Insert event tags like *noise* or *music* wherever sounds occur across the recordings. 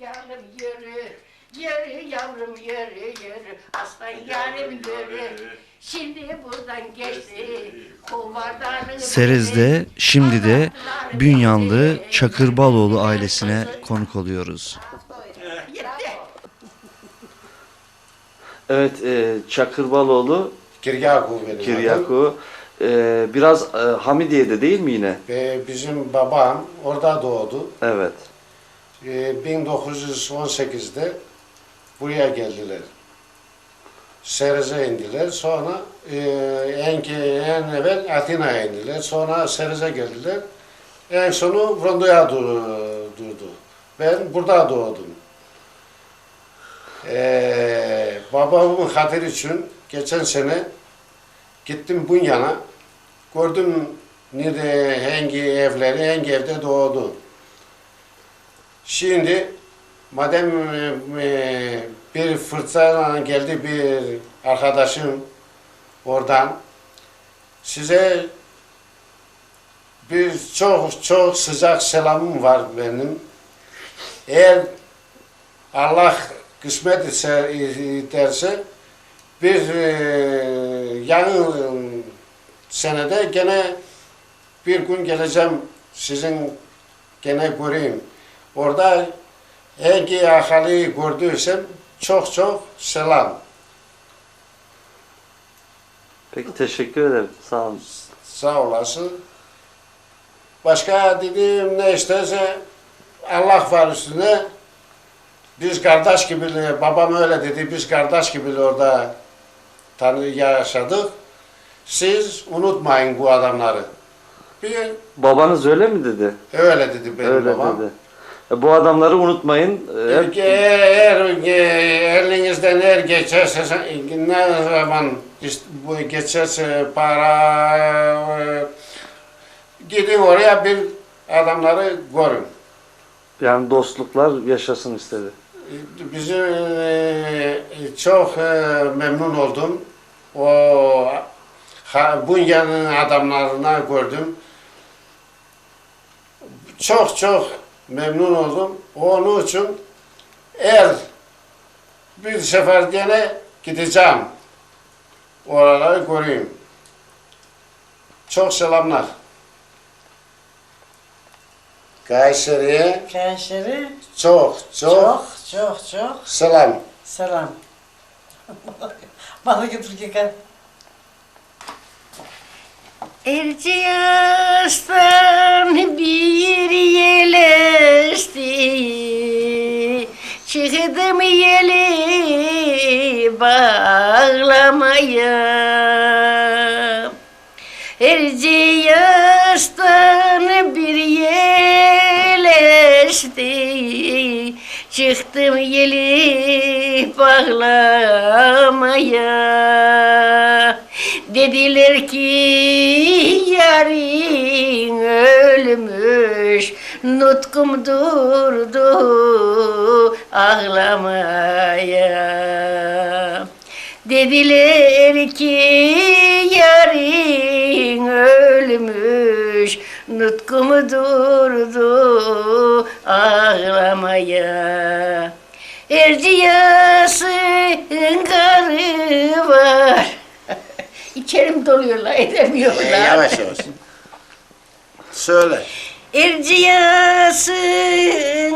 Yavrum yürü, yürü yavrum yürü yürü, aslan yarim yürü. Şimdi buradan geçti, Serez'de şimdi de Bünyanlı Çakırbaloğlu ailesine konuk oluyoruz. Evet e, Çakırbaloğlu Kiryaku benim. Kiryaku e, biraz e, Hamidiye'de değil mi yine? Ve bizim babam orada doğdu. Evet. Ee, 1918'de buraya geldiler. Serez'e indiler. Sonra e, en, en evvel Atina'ya indiler. Sonra Serez'e geldiler. En sonu Rondo'ya du- durdu. Ben burada doğdum. Ee, babamın hatırı için geçen sene gittim Bunyan'a. Gördüm nerede hangi evleri, hangi evde doğdu. Şimdi madem e, bir fırtına geldi bir arkadaşım oradan size bir çok çok sıcak selamım var benim. Eğer Allah kısmet ederse bir e, yarın senede gene bir gün geleceğim sizin gene göreyim. Orada hangi ahaliyi gördüysem çok çok selam. Peki teşekkür ederim. Sağ olun. Sağ olasın. Başka dediğim ne isterse Allah var üstüne. Biz kardeş gibi, babam öyle dedi, biz kardeş gibi orada tanı yaşadık. Siz unutmayın bu adamları. Bir Babanız öyle mi dedi? öyle dedi benim öyle babam. dedi. E, bu adamları unutmayın. E, hep- Eğer elinizden eğer geçerse ne zaman bu geçerse para e, gidin oraya bir adamları görün. yani dostluklar yaşasın istedi. Bizi çok memnun oldum. O Bunya'nın adamlarına gördüm. Çok çok memnun oldum. Onun için eğer bir sefer gene gideceğim. Oraları göreyim. Çok selamlar. Kayseri'ye Kayseri çok çok, çok çok çok selam. selam. *laughs* Bana götür Gökhan. Erciyes'ten bir yel esti. Çıktım yeli bağlamaya. Erciyes'ten bir yel esti. Çıktım yeli bağlamaya. Dediler ki yarın ölmüş Nutkum durdu ağlamaya. Dediler ki yarın ölmüş Nutkum durdu ağlamaya. Erciyes'in karı var İçerim doluyorlar edemiyorlar. E, yavaş yavaş. Söyle. Erciyes'in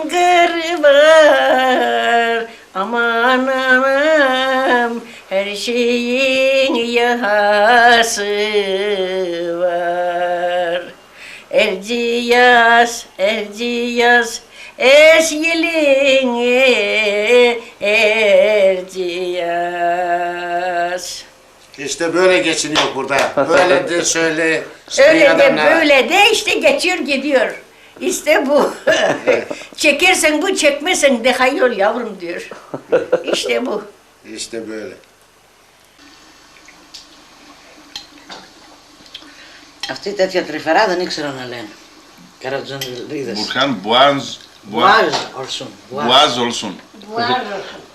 karı var Aman anam her şeyin yahası var Erciyes, Erciyes Es yelin Erciyes İşte böyle geçiniyor burada. *laughs* Böyle de söyle. Öyle de adamlara. böyle de işte geçiyor gidiyor. İşte bu. *laughs* Çekersen bu çekmesen de hayır yavrum diyor. İşte bu. İşte böyle. Αυτή τέτοια τρυφερά δεν ήξερα να λένε. Καρατζονιδίδες. Burkan Boğaz Βουάζ, ορσούν. Boğaz olsun.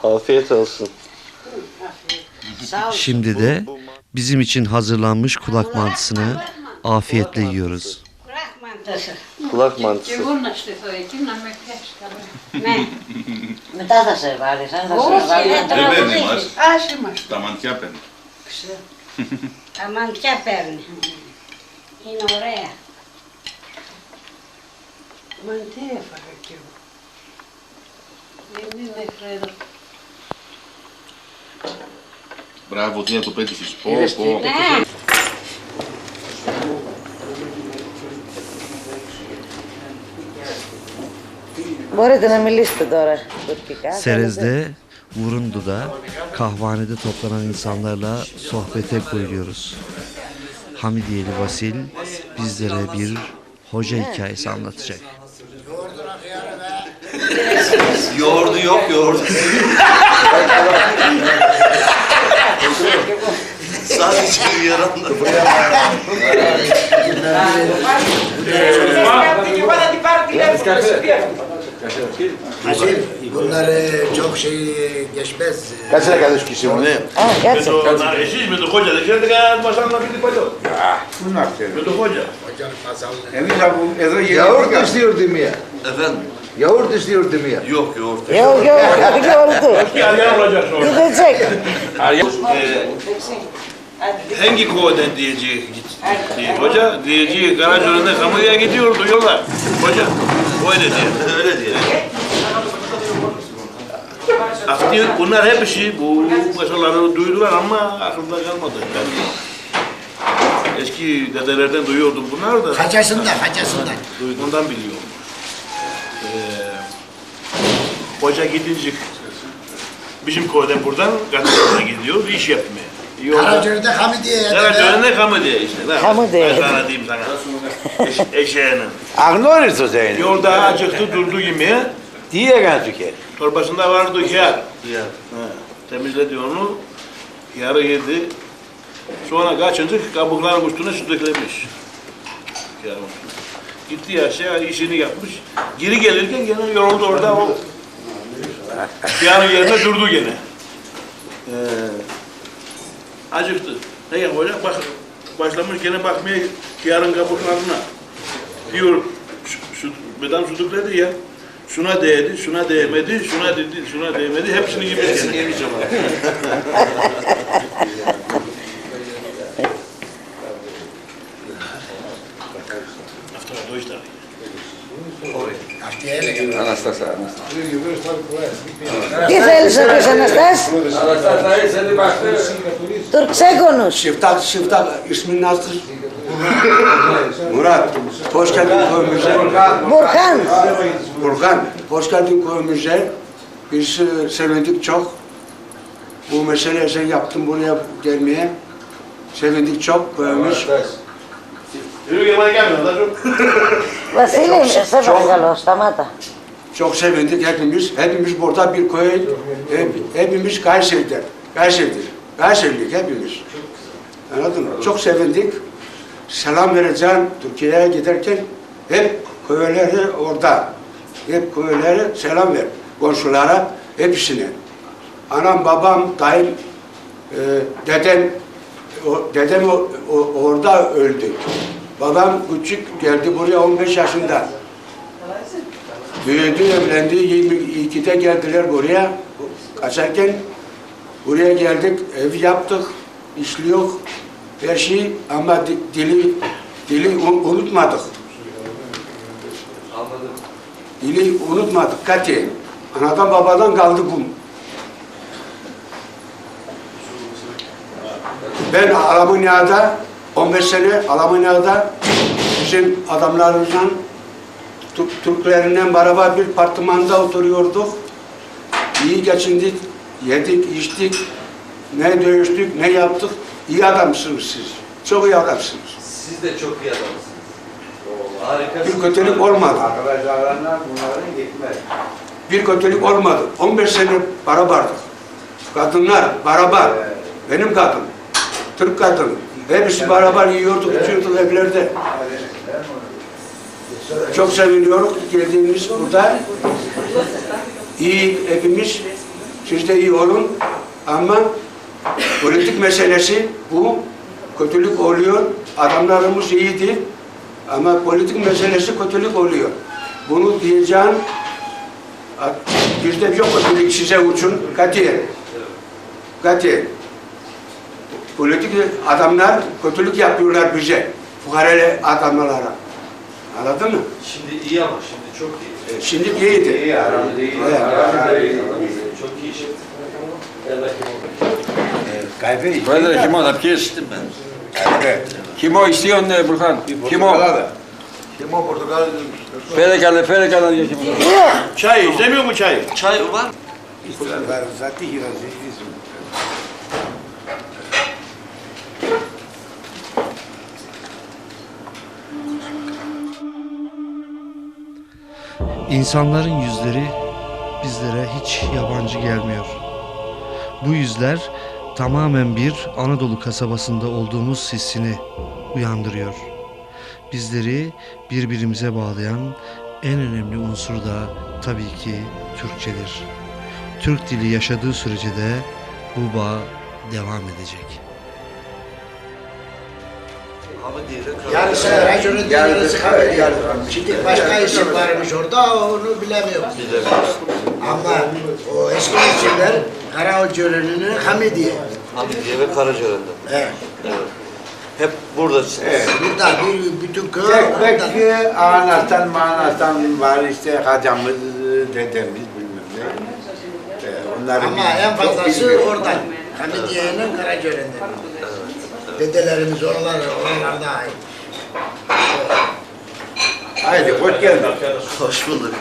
Afiyet olsun. Sağ ol. Şimdi de bizim için hazırlanmış kulak mantısını afiyetle yiyoruz. Bırakma mantısı. Kulak mantısı. Και εγώ να στηθώ εκεί να με πιάσει καλά. Ναι. Μετά θα σε βάλει, αν θα σε Όχι, βάλει. ε, να τώρα Δεν το παίρνει δείχνει. μας. Άσε μας. Τα μαντιά παίρνει. Τα μαντιά παίρνει. Είναι ωραία. Μαντιά έφαγα κι εγώ. Δεν είναι χρέο. Μπράβο, τι να το πέτυχες. Πω, Είδες πω. τι- Ναι. Μπορείτε να μιλήσετε τώρα τουρκικά. Serez'de, Vurundu'da, kahvanede toplanan insanlarla sohbete koyuyoruz. Hamidiyeli Vasil bizlere bir hoca hikayesi anlatacak. yoğurdu yok yoğurdu. *laughs* Sadece bir yaramla. Haşim, bunlar e, çok şey geçmez. Kaç lira kardeş kişi bunu? Kaç lira? Onlar eşiz, bir de koca. Dışarı kadar başlarına bir de koca. Ya, bunlar seviyor. Bir de koca. Kocanın masalını. Evet abi, Ezra yedi. Yavur istiyor değil mi ya? Efendim? Yoğurt istiyor değil mi ya? Yok yoğurt. Yok yoğurt. Hadi yoğurdu. Gidecek. Ee, Hangi koveden diyeceği gitti hoca? Diyeceği garaj önünde kamuya gidiyordu yola. Hoca. Öyle diye. Öyle diye. Aktif, bunlar hep işi bu masaları duydular ama aklımda kalmadı. Ben eski dedelerden duyuyordum bunlar da. Hacasından, hacasından. Duyduğundan biliyorum. Ee, hoca gidince bizim köyden buradan Gazetesi'ne gidiyor, iş yapmaya. İyi oldu. Karacörü'de Hamidiye'ye Evet önünde kamı diye işte. Ben, Kamı diye. Ben sana diyeyim sana. Eşeğinin. Anlıyoruz o seni. Yolda acıktı durdu gibi. Diye gözüküyor. Torbasında vardı hıyar. Hıyar. Ha, Temizledi onu. Hıyarı yedi. Sonra kaçıncı kabukların üstüne su dökülmüş. Hıyarın. Gitti ya şey işini yapmış. Geri gelirken gene yoruldu orada o. Hıyarın yerine durdu gene. Ee, acıktı. Ne koyacak? Bak, başlamış gene bakmaya yarın kabuklarına. Diyor, şu, bedam suduk dedi ya. Şuna değdi, şuna değmedi, şuna dedi, şuna değmedi. Hepsini yemiş. Hepsini yemiş ama. Anastasya, Anastasya. Αυτή έλεγε. Αναστάσα. Τι θέλεις να πεις Αναστάς? Τουρξέγονους. Şiftat, Şiftat ismin nasıl? Murat, hoş geldin köyümüze. Burhan. Burkan, hoş geldin köyümüze. Biz e, sevindik çok. Bu meseleyi sen yaptın buraya gelmeye. Sevindik çok köyümüz. Yürü gel bana gelmiyor lan çok. Βασίλη, σε παρακαλώ, σταμάτα. Çok sevindik hepimiz. Hepimiz burada bir köy, hep, hepimiz Kayseri'den. Kayseri'dir. Kayseri'lik hepimiz. Anladın mı? Çok sevindik. Selam vereceğim Türkiye'ye giderken hep köyleri orada. Hep köylere selam ver. Komşulara hepsine. Anam, babam, dayım, e, dedem, o, dedem o, o- orada öldü. Babam küçük geldi buraya 15 yaşında. Büyüdü, evlendi, 22'de geldiler buraya. Kaçarken buraya geldik, ev yaptık, işliyor her şey ama di- dili dili un- unutmadık. Dili unutmadık katiyen. Anadan babadan kaldı bu. Ben Almanya'da 15 sene Almanya'da bizim adamlarımızla Türk- Türklerinden beraber bir apartmanda oturuyorduk. İyi geçindik, yedik, içtik, ne dövüştük, ne yaptık. İyi adamsınız siz. Çok iyi adamsınız. Siz de çok iyi adamsınız. Harika. Bir kötülük olmadı. Arkadaşlarından bunların gitmez. Bir kötülük olmadı. 15 sene beraberdik. Kadınlar beraber. Benim kadın. Türk kadın. Hepsi beraber yiyorduk, içiyorduk evlerde. Çok seviniyoruz geldiğimiz burada. İyi hepimiz. Siz de iyi olun. Ama politik meselesi bu. Kötülük oluyor. Adamlarımız iyiydi. Ama politik meselesi kötülük oluyor. Bunu diyeceğim, bizde yok kötülük size için katiyen. Katiyen. Politik adamlar kötülük yapıyorlar bize, fukaralı adamlara. Anladın mı? Şimdi iyi ama şimdi çok iyi. Şimdi iyiydi. İyi aramda iyi. Evet. Aramda iyi. Çok iyi şimdi. Kahve iç. Böyle kim o da pis? İçtim ben. Kahve. Kim o istiyorsun ne Burhan? Kim o? Kim o portakal? Ferekalı, ferekalı diyor kim o? Çay istemiyor mu çay? Çay var? Var zaten hirazı. İnsanların yüzleri bizlere hiç yabancı gelmiyor. Bu yüzler tamamen bir Anadolu kasabasında olduğumuz hissini uyandırıyor. Bizleri birbirimize bağlayan en önemli unsur da tabii ki Türkçedir. Türk dili yaşadığı sürece de bu bağ devam edecek. Yarısı raconun yarısı kabul Şimdi başka isim varmış orada onu bilemiyorum. Ama o eski isimler Karaoğlu'nun Hamidiye. Hamidiye ve Karacören'de. Evet. Hep burada. Evet. Burada bir bütün köy Tek belki anastan manastan var işte hacamız, dedemiz bilmem ne. Ee, Onları Ama en fazlası oradan. Hamidiye'nin Karacaören'den. Dedelerimiz oralar, oralarda ait. Haydi hoş geldin. Hoş bulduk. *laughs*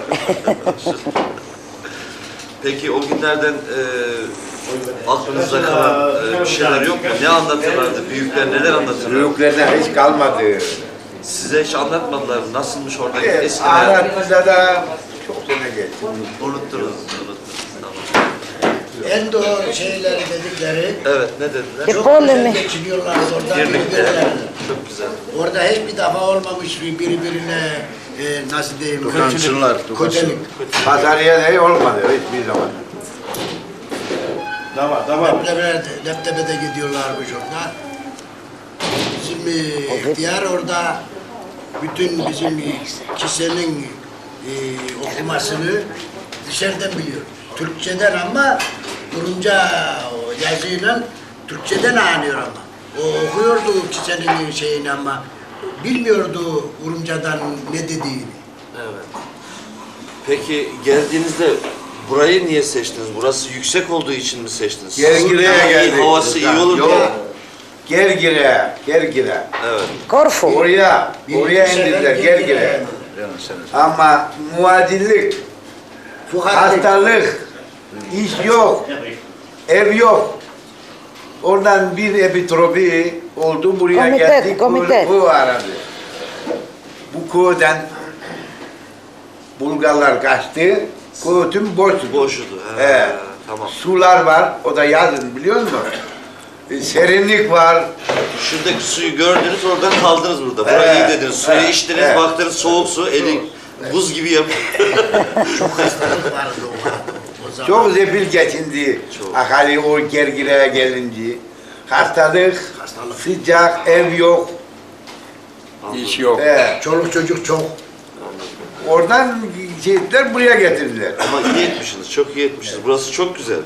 Peki o günlerden e, aklınızda kalan e, bir şeyler yok mu? Ne anlatırlardı? Büyükler neler anlatırlardı? Büyüklerden hiç kalmadı. Size hiç anlatmadılar mı? Nasılmış oradaki Evet, eski hayat? Da çok sene geçti. Unuttunuz. En doğru şeyleri dedikleri Evet, ne dediler? çok güzel geçiniyorlar orada Birlikte. birbirlerine. Çok güzel. Orada hiçbir defa olmamış bir birbirine e, nasıl diyeyim Dokansınlar, kötülük. Pazarıya ne olmadı hiçbir zaman. Tamam, tamam. Leblebiler Leptepe'de gidiyorlarmış orada. Bizim e, ihtiyar orada bütün bizim kişinin e, okumasını dışarıdan biliyor. Türkçeden ama Rumca yazıyla Türkçeden anlıyor ama. O okuyordu kişinin şeyini ama bilmiyordu Rumcadan ne dediğini. Evet. Peki geldiğinizde burayı niye seçtiniz? Burası yüksek olduğu için mi seçtiniz? Gergire'ye geldik. Havası iyi olur Yok. diye. Gergire, Gergire. Evet. Oraya, Bir oraya iki sefer indiler, Gergire'ye. Ama muadillik, Fuhatlık. hastalık, iş yok, ev yok. Oradan bir epitropi oldu, buraya Komite, geldik, bu- komite. bu aradı. Bu köyden Bulgarlar kaçtı, köy tüm boştu. Boşudu. He, Evet. Tamam. Sular var, o da yazın biliyor musun? E, Serinlik var, Şuradaki suyu gördünüz oradan kaldınız burada. Burayı Evet, iyi dediniz. Suyu evet, içtiniz evet. baktınız soğuk su elin buz gibi yapıyor. *laughs* Çok hastalık vardı o zaman. çok zepil geçindi. Çok. Ahali o gergireye gelince. Hastalık, Hastalık. sıcak, ev yok. İş yok. Evet. Çoluk çocuk çok. Oradan şehitler buraya getirdiler. Ama iyi etmişsiniz. Çok iyi etmişsiniz. Burası çok güzel.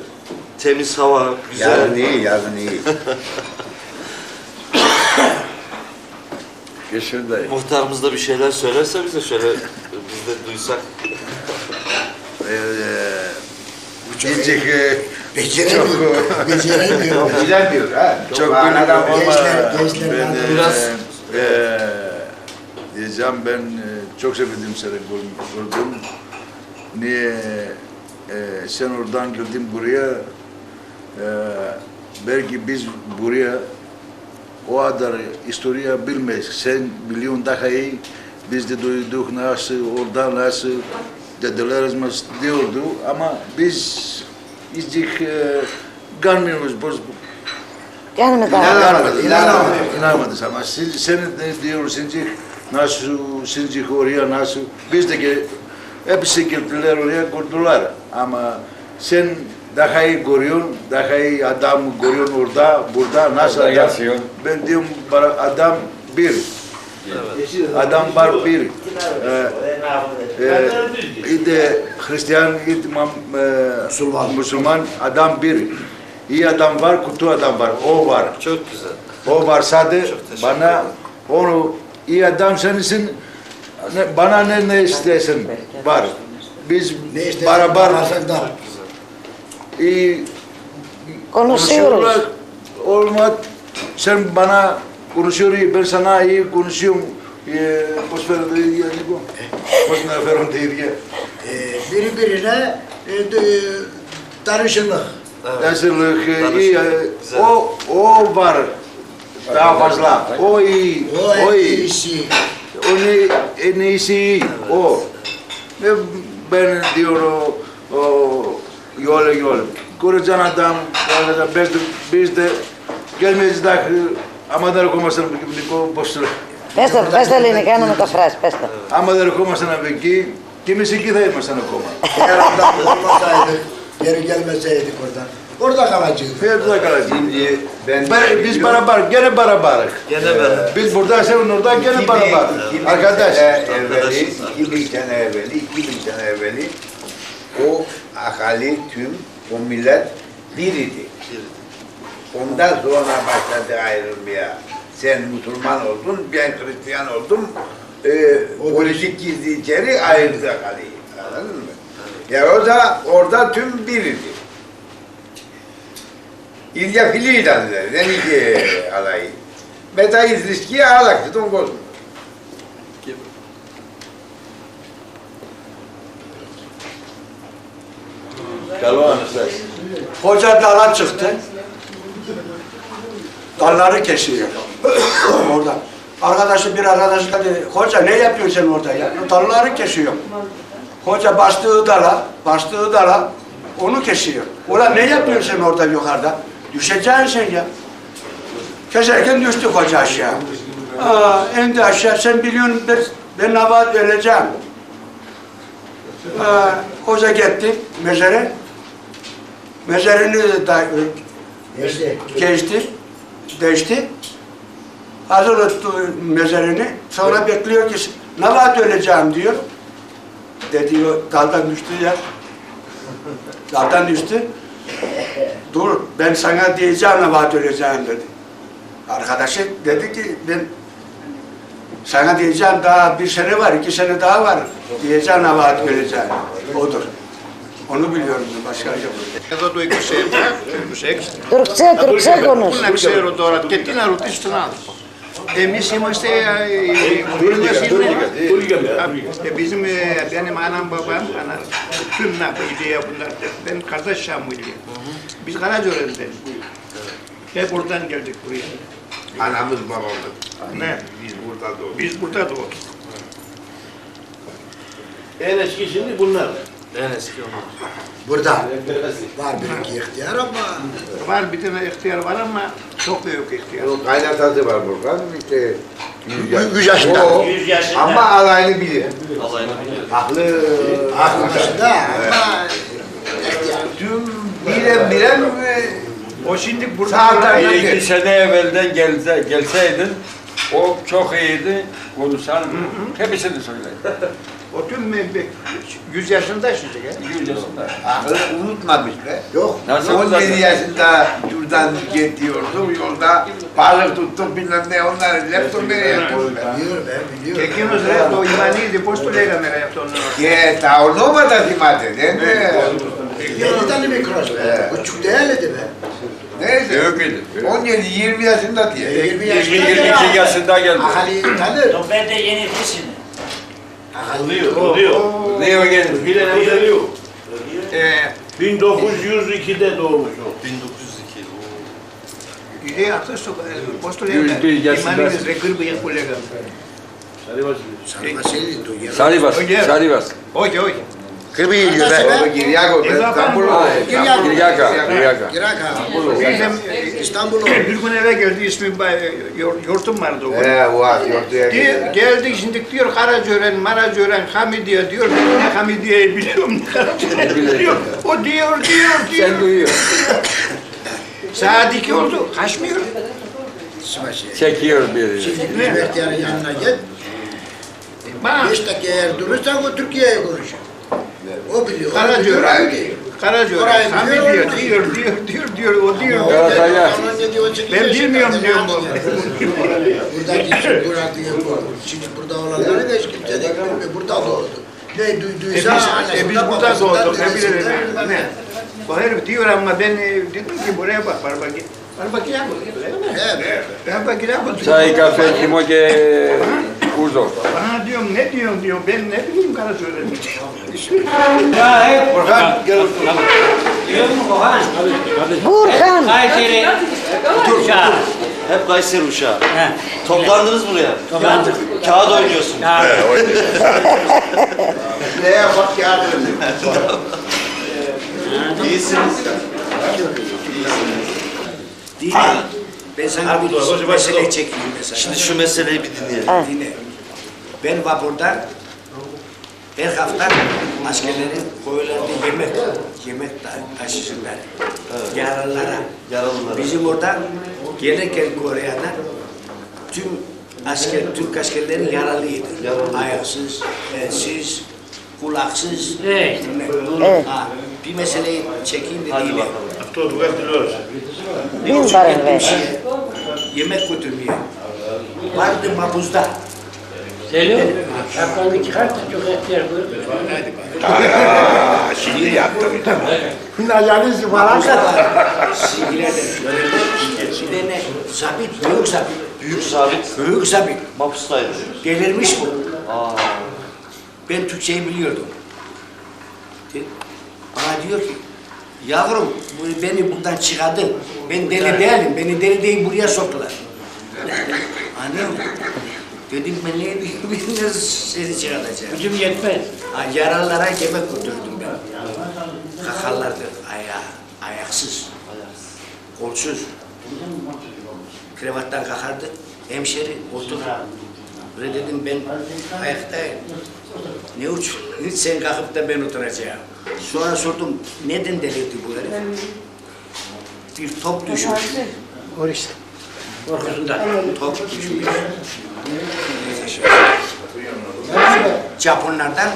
Temiz hava, güzel. Yazın iyi, yazın iyi. *laughs* Geçin dayı. Muhtarımız da bir şeyler söylerse bize şöyle biz de duysak. Ee, Uçuncuk e, Beceremiyor. Beceremiyor. bilemiyor ha. Çok, Çok adam olma. Gençler, gençler Ben, e, Biraz- e, diyeceğim ben e, çok sevindim seni gör- gördüm. Niye e, sen oradan geldin buraya e, belki biz buraya o kadar historia bilmeyiz. Sen biliyorsun daha iyi. Biz de duyduk nasıl, oradan nasıl dedelerimiz diyordu ama biz hiç e, görmüyoruz. Bu- Yani daha. İnanamadı, inanamadı. İnanmadı ama siz, sen de diyorsun ki nasıl, siz oraya nasıl, biz de ki hepsi gittiler oraya kurdular ama sen daha iyi görüyorsun, daha iyi adam görüyorsun orada, burada nasıl Orada adam. yaşıyor. Ben diyorum bana adam bir, Adam var bir. E, e, de Hristiyan, İmam, e, Müslüman. adam bir. İyi adam var, kötü adam var. O var. Çok güzel. O var sadece bana onu iyi adam sensin. Ne- Bana ne ne istersin var. Biz Ne beraber da. iyi Konuşuyoruz. Olmaz. Sen bana konuşuyorsun, ben sana iyi konuşuyorum. Ee, Boş ver de yani bu. Boş ver verin diye diye. Ee, birbirine e, d- danışırlık. Nasıllık Tanıştık. iyi. e, Güzel. O o var. Daha fazla. O iyi. O O en iyi. iyisi. O ne, en iyisi Αμα δερχόμαστε να μπει κομποστούρ. Πέστα, πέστα λοιπόν και ανοίγουμε τα φράστα. Αμα δερχόμαστε να μπει κι εμείς εκεί *laughs* δεν είμαστε ανοικόμενοι. Κορδάκ ανοικόμενος. Γιατί κορδάκ ανοικόμενος; Κορδάκ ανοικόμενος. Πείτε κορδάκ ανοικόμενος. Πείτε. Μπες παραπάρκ. Γιατί παραπάρκ; Γιατί παραπάρκ Ondan sonra başladı ayrılmaya. Sen Müslüman oldun, ben Hristiyan oldum. Ee, politik gizli içeri ayırdı Ali. Anladın mı? Ya o da orada tüm biriydi. İlya filiyle dedi. Dedi ki e, alayı. Meta izlişkiye ağlaktı. Don kozmuş. Kalvan Hoca dara çıktı. Dalları kesiyor. *coughs* orada. Arkadaşı bir arkadaşı dedi, hoca ne yapıyorsun sen orada ya? Dalları kesiyor. Hoca bastığı dala, bastığı dala onu kesiyor. Ulan ne yapıyorsun sen orada yukarıda? Düşeceksin sen ya. Keserken düştü hoca aşağı. Aa, indi aşağı, sen biliyorsun ben, ben hava öleceğim. Aa, hoca gitti mezara. Mezarını da Geçti, değişti. Hazır tuttu mezarını. Sonra bekliyor ki ne vakit öleceğim diyor. Dedi o daldan düştü ya. *laughs* Daldan düştü. Dur ben sana diyeceğim ne vakit öleceğim dedi. Arkadaşı dedi ki ben sana diyeceğim daha bir sene var, iki sene daha var. Diyeceğim ne vakit öleceğim. Odur. Onu biliyorum ben, başka yok. Εδώ το 27, το 26. Τουρκσέ, τουρκσέ Πού κονούς. να ξέρω τώρα και τι να ρωτήσω τον άνθρωπο. Εμείς είμαστε ε, οι γονείς είναι bizim e, benim anam babam ana, tüm nakliye bunlar ben kardeş Şamil'i. Biz Karacaören'den. Hep oradan geldik buraya. Anamız babamız. Ne? Biz burada doğduk. Biz burada doğduk. En eski şimdi bunlar. En eski onlar. Burada. Var bir iki ihtiyar ama Var bir tane ihtiyar var ama çok büyük ihtiyar. O kaynatası var Burkan. İşte 100 yüz yaşında. O, ama alayını bilir. Alayını biliyoruz. Haklı. aklı başında ama Tüm bilen bilen e, O şimdi burada Zaten- Bir iki sene evvelden gelse, gelseydin o çok iyiydi. Konuşan hepsini söyle. O tüm mevbek 100 yaşında yaşayacak ya. 100 yaşında. Aklı unutmamış be. Yok. Nasıl 17 yaşında şuradan gidiyorduk yolda balık tuttuk bilmem ne onları laptop nereye yapıyoruz ben. Biliyorum ben biliyorum. Çekiyoruz laptop imaniydi postuleyle nereye yaptı onları. Ye ta olma da dimadi. Ne ne? Yedi tane mikros be. Küçük değerli de be. Neyse. Yok idi. 17 20 yaşında diye. 20 yaşında. 22 yaşında geldi. Ahali tanır. Ben de yeni kişiyim. Aha, Oluyor, oluyor. Oluyor gelin. Bilen oluyor. Ee, 1902'de doğmuşum. 1902. Идея в том, что после Имамин Закыр был коллега. Саривас. Саривас. Саривас. Oye, oye. Kırmızı Giryako. İstanbul'u. Giryako. Giryako. Giryako. Bizim İstanbul'u. Bir gün eve geldi ismi yurtum vardı o gün. Ee, var yurtuya geldi. Geldik şimdi diyor Karacören, Maracören, Hamidiye diyor. Hamidiye'yi biliyorum. Biliyorum. O diyor, diyor, diyor. Sen duyuyorsun. Saat iki oldu. Kaçmıyor. Çekiyor bir. Çekiyor. Mehmet yanına git. Beş dakika eğer durursan o Türkiye'ye konuşur. O biliyor. Kara diyor. orayı biliyor. Karaca Orayı Sami biliyor, diyor, orayı diyor, diyor, diyor, diyor, o diyor. Ama diyor, çekiyor, Ben bilmiyorum şimdi diyor Almanya. Buradaki burada diyor. Şimdi burada olanları da hiç kimse de bilmiyor. Burada doğdu. Ne E duyduysa biz, e biz burada doğduk, ne bileyim ne. Bu herif diyor ama ben e, dedim ki buraya bak, bak. Var bak ya. Evet. Ben bak ya. bak. Çay kafe kimoge uzo. Bana diyorum ne diyorsun diyor. Ben ne bileyim kara söyledim. Burhan gel otur. Burhan! Kayseri uşağı. Hep Kayseri uşağı. Toplandınız buraya. Toplandık. Kağıt oynuyorsun. Neye bak yardım İyisiniz. Dine. Ben sana bir mesele çekeyim mesela. Şimdi şu meseleyi bir dinleyelim. Dinle. Ben vapurda her hafta askerlerin koyularında yemek, yemek ta- taşısınlar. Yaralılara. Yaralılara. Bizim orada gelirken Kore'den tüm asker, Türk askerleri yaralıydı. Ayaksız, elsiz, kulaksız. Evet. Evet. Ha, bir meseleyi çekeyim de bakalım. Tuttuk ettiriyoruz. Bin barın ver. Yemek götürmeye. Vardı mabuzda. Selim, şapkanı çıkart da çok ihtiyar. Şimdi yaptım. Nalanız falan Silgilerden. Bir tane sabit, büyük sabit. Büyük sabit Büyük sabit. mapustaydı. Delirmiş bu. Aa, Ben Türkçeyi biliyordum. De- Bana diyor ki, yavrum beni buradan çıkardın. Ben deli değilim, beni deli değil buraya soktular. *laughs* Anlıyor musun? Dedim ben ne ben nasıl seni çıkartacağım? Gücüm yetmez. Ha, yaralılara yemek götürdüm ben. Kakarlardı, aya, ayaksız, kolsuz. Kravattan kakardı, hemşeri otur. Böyle dedim ben ayaktayım. Ne uç, sen kalkıp da ben oturacağım. Sonra sordum, neden delirdi bu herif? Bir top düşmüş. Orası. Korkusundan. Top düşmüş. Japonlardan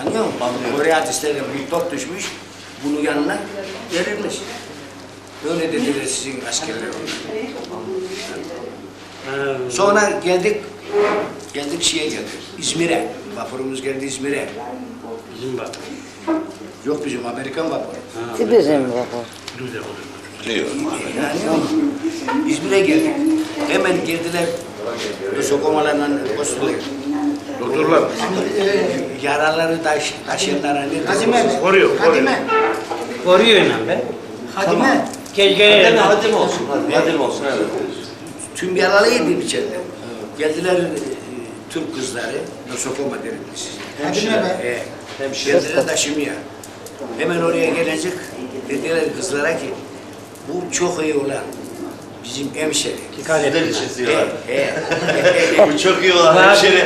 Anlıyor musun? Kore artistlerden bir top düşmüş, bunu yanına verilmiş. Böyle dediler sizin askerler ona. Sonra geldik, geldik şeye geldik, İzmir'e. Vapurumuz geldi İzmir'e. Bizim bak. Yok bizim Amerikan vapuru. Bizim vapur. Yani İzmir'e geldik. Hemen girdiler. Sokomalarla kostular. Doktorlar. Yaraları taş, taşıyanlara ne Hadime. Koruyor, koruyor. Hadime. Koruyor inan be. Hadime. Gel Hadi mi, gel. hadi mi olsun? Hadi, hadi mi olsun? Evet. Tüm yaralıydı içeride. Geldiler e, Türk kızları, Nosokoma derim biz. Hadime be. E, geldiler taşımaya. Hemen oraya gelecek, dediler kızlara ki, bu çok iyi olan bizim hemşeri. Dikkat Sizler et. için He, diyorlar. he. *laughs* Bu çok iyi olan Bak. hemşeri.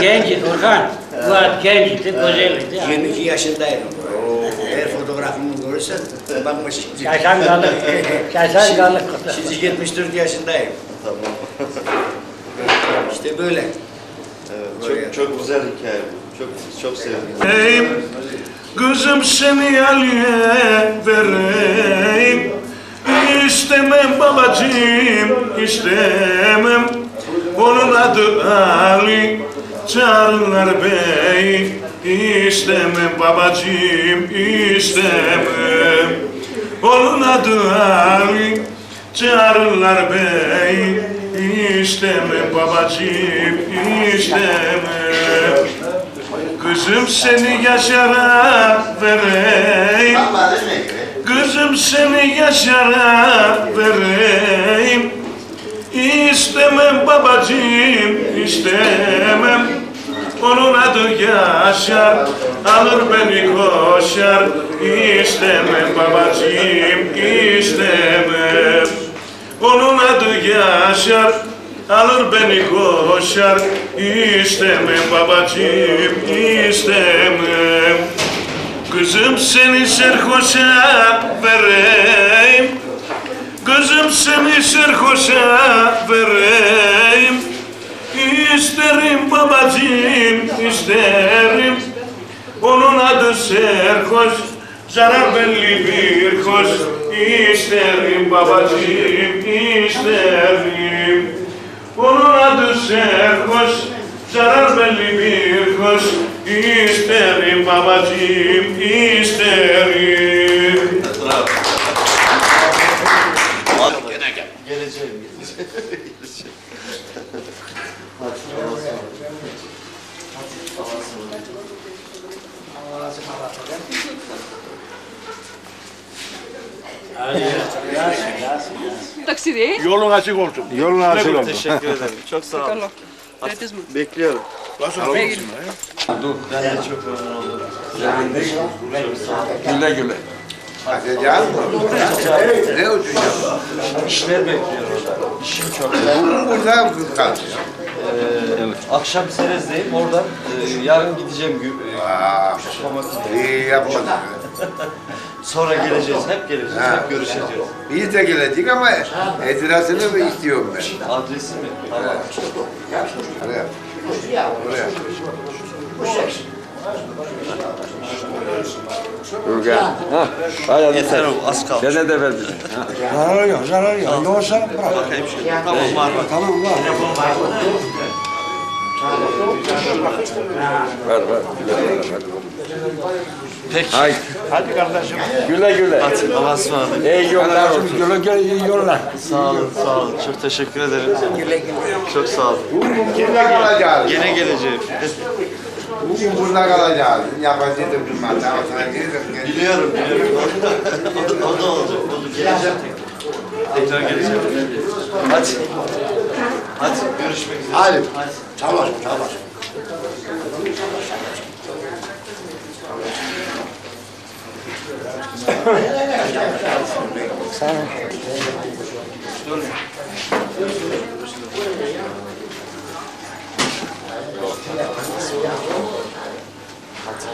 Genç Orhan. Bu ad gençti, güzeldi. 22 yaşındaydım. Eğer fotoğrafımı görürsen bakma *laughs* şimdi. Şaşan kalık. Şaşan kalık. Şimdi 74 yaşındayım. Tamam. İşte böyle. Evet, çok, çok güzel hikaye bu. Çok, çok sevdim. Ey kızım seni Ali'ye vereyim İstemem babacığım istemem. Onun adı Ali çağırırlar bey İstemem babacığım istemem. Onun adı Ali çağırırlar bey İstemem babacığım istemem. Kızım seni yaşara vereyim Kızım seni yaşara vereyim. İstemem babacığım istemem. Onun adı Yaşar. Alır beni koşar. İstemem babacığım istemem. Onun adı Yaşar. Alır beni koşar. İstemem babacığım istemem Kızım seni serhoşa vereyim. Kızım seni serhoşa vereyim. İsterim babacığım isterim. Onun adı serhoş Zarar belli bir hoş İsterim babacığım isterim. Onun adı serhoş Zarar belli bir hoş İsterim babacığım isterim Bravo. Gene gel. Geleceğim. Geleceğim. Taksi Yolun açık olsun. Yolun açık olsun. Teşekkür ederim. Çok sağ olun. Bekliyorum. Nasıl? Tamam. Peki. Dur. Ben de çok memnun oldum. Güle güle. Ne uçacağız? İşler bekliyor orada. İşim çok. Bugün burada mı kalacak? Ee, Akşam Serez'deyim. Oradan e, yarın gideceğim. gü- e, Aa, iyi yapmadın. *laughs* Sonra geleceğiz. Hep geleceğiz. Ha. Hep görüşeceğiz. Biz de gelecek ama itirazını istiyorum ben. Adresi mi? Tamam. Oraya. Oraya. Urgan. Ha, bayağı Yeter o, az kaldı. Dede de ver bize. Ha. Zarar yok, zarar yok. Yoksa bırak. Bakayım şöyle. Tamam var var. Tamam var. Ver ver. Güle güle. Peki. Haydi. Hadi kardeşim. Güle güle. Hadi Allah'a ısmarladık. İyi yollar olsun. Güle güle iyi yollar. Sağ olun, sağ olun. Çok teşekkür ederim. Çok sağ olun. Burada kalacağız. Gene geleceğim. Bugün burada kalacağız. Sana gelirim. Biliyorum, biliyorum. o da olacak. O da geleceğim tekrar. Geleceğim. Hadi. Hadi görüşmek üzere. Hadi. Hadi. Tamam, tamam.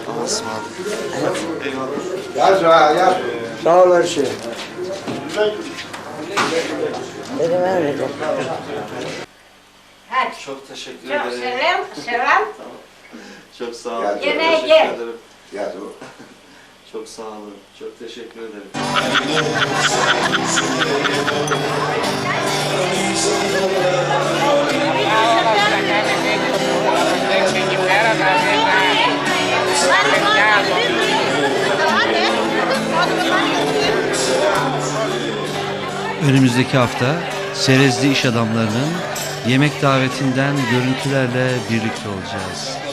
Allah'a ısmarladık. Eyvallah. Yaz ha, yaz. Sağ ol her şey. Hadi. Çok teşekkür Çok ederim. selam, selam. Çok sağ olun. Çok Gene gel. Yaz o. Çok sağ olun. Çok teşekkür ederim. Önümüzdeki hafta Serezli iş adamlarının yemek davetinden görüntülerle birlikte olacağız.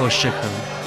hoşça kalın.